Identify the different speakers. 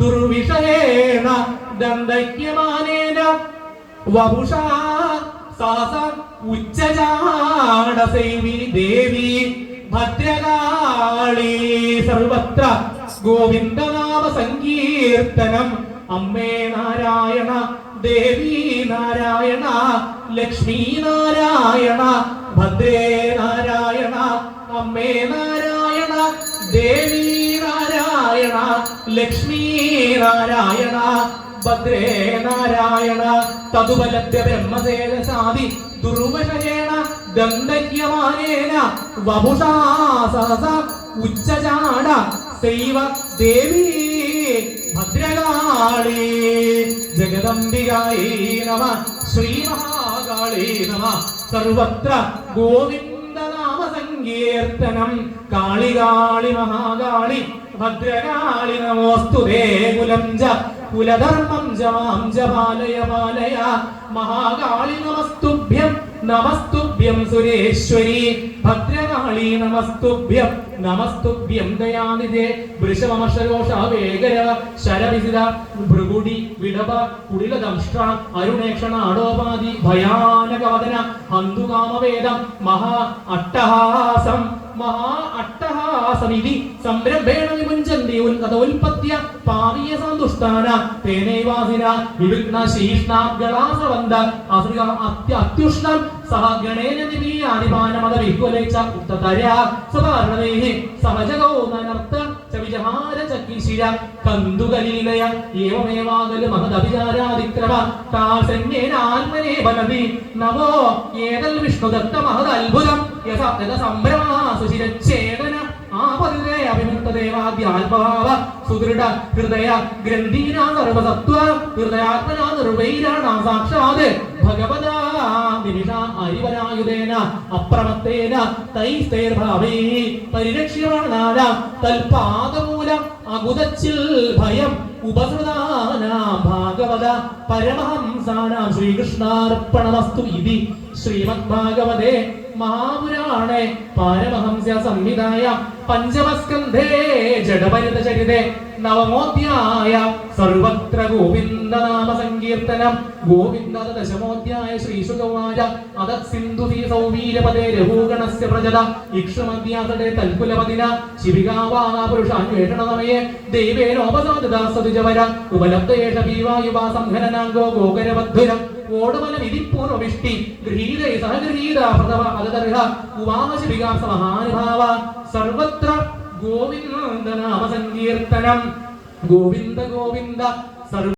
Speaker 1: ദുർവിഷയേണ ദന്തയ്യമാനേന വപുഷാ സഹസ ഉച്ചജാടസൈവി ദേവി ഭദ്രകാളി സർവത്ര ഗോവിന്ദനാമ സങ്കീർത്തനം അമ്മേ നാരായണ ദേവി നാരായണ ലക്ഷ്മീ നാരായണ ഭദ്രേ നാരായണ അമ്മേ നാരായണ. ലക്ഷ്മി നാരായണ ഭദ്രേ നാരായണ തതുബലഭ്യ ബ്രഹ്മസേനസാദി ദുർവശേണ ദന്തയ്യമാനേന വപുഷാ സഹസ ഉച്ചജാട സൈവ ദേവി ഭദ്രകാളി ജഗദംബികായി നമ ശ്രീമഹാകാളി നമ സർവത്ര ഗോവിന്ദനാമ സങ്കീർത്തനം. കാളികാളി കാളി മഹാകാളി ഭദ്രകാളി നമോസ്തുതേ കുലം കുലധർമ്മം ജവാം ജപാലയ പാലയ മഹാകാളി നമസ്തുഭ്യം നമസ്തുഭ്യം സുരേശ്വരി ഭദ്രകാളി നമസ്തുഭ്യം നമസ്തുഭ്യം ദയാനിധേ വൃഷമശരോഷ വേഗര ശരവിസിത। ഭൃഗുടി വിടവ കുടിലദംഷ്ട്ര അരുണേക്ഷണ അടോപാതി ഭയാനകവദന ഹന്തുകാമവേദം മഹാ അട്ടഹാസം മഹാ അട്ടഹാസമിതി സംരംഭേണ സഹ വിഷ്ണുദത്ത മഹദത്ഭുതം. യഥ സംഭ്രമാ സുശിരച്ഛേദന ഹൃദയ ഹൃദയാത്മനാ ഭയം പരമഹംസാനാം ശ്രീകൃഷ്ണാർപ്പണമസ്തു ഇതി. ശ്രീമദ് ഭാഗവതേ മഹാപുരാണേ പാരമഹംസ്യ സംഹിതായ പഞ്ചമസ്കന്ധേ ജഡപരിത ചരിതേ നവമോധ്യായ സർവത്ര ഗോവിന്ദ നാമ സങ്കീർത്തനം ഗോവിന്ദ ദശമോധ്യായ ശ്രീശുഗവാച അതത് സിന്ധു സൗവീരപദേ രഘൂഗണസ്യ പ്രജത ഇക്ഷുമധ്യാസടെ തൽകുലപതിന ശിവികാവാ പുരുഷാന്വേഷണ സമയേ ദൈവേനോപസാദിതാ സതുജവര ഉപലബ്ധേഷ ഭീവായുവാ സംഘനനാംഗോ ഗോകരവദ്ധുരം. ഓടുമലം ഇതിപ്പൂർവവിഷ്ടി മഹാനുഭാവ. സർവത്ര ഗോവിന്ദ നാമ സങ്കീർത്തനം ഗോവിന്ദ ഗോവിന്ദ. സർവ